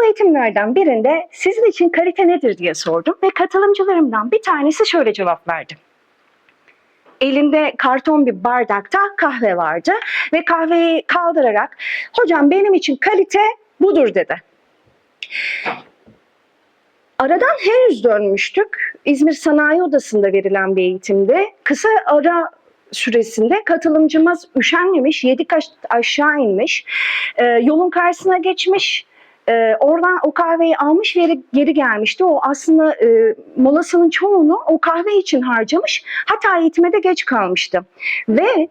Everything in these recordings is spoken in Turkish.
bu eğitimlerden birinde sizin için kalite nedir diye sordum ve katılımcılarımdan bir tanesi şöyle cevap verdi. Elinde karton bir bardakta kahve vardı ve kahveyi kaldırarak hocam benim için kalite budur dedi. Aradan henüz dönmüştük. İzmir Sanayi Odası'nda verilen bir eğitimde kısa ara süresinde katılımcımız üşenmemiş, yedi kaç aşağı inmiş, e, yolun karşısına geçmiş, e, oradan o kahveyi almış ve geri, gelmişti. O aslında e, molasının çoğunu o kahve için harcamış, hatta eğitime de geç kalmıştı. Ve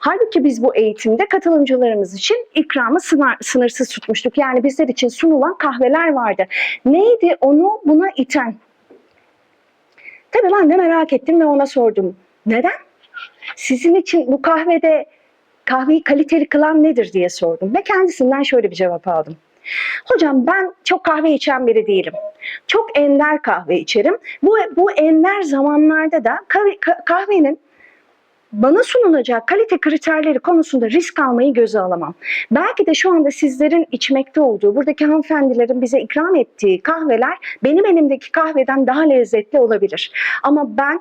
Halbuki biz bu eğitimde katılımcılarımız için ikramı sınır, sınırsız tutmuştuk. Yani bizler için sunulan kahveler vardı. Neydi onu buna iten? Tabii ben de merak ettim ve ona sordum. Neden? Sizin için bu kahvede kahveyi kaliteli kılan nedir diye sordum. Ve kendisinden şöyle bir cevap aldım. Hocam ben çok kahve içen biri değilim. Çok ender kahve içerim. Bu, bu ender zamanlarda da kahve, ka- kahvenin bana sunulacak kalite kriterleri konusunda risk almayı göze alamam. Belki de şu anda sizlerin içmekte olduğu, buradaki hanımefendilerin bize ikram ettiği kahveler benim elimdeki kahveden daha lezzetli olabilir. Ama ben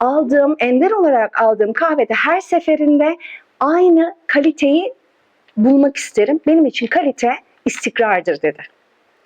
aldığım, ender olarak aldığım kahvede her seferinde aynı kaliteyi bulmak isterim. Benim için kalite istikrardır dedi.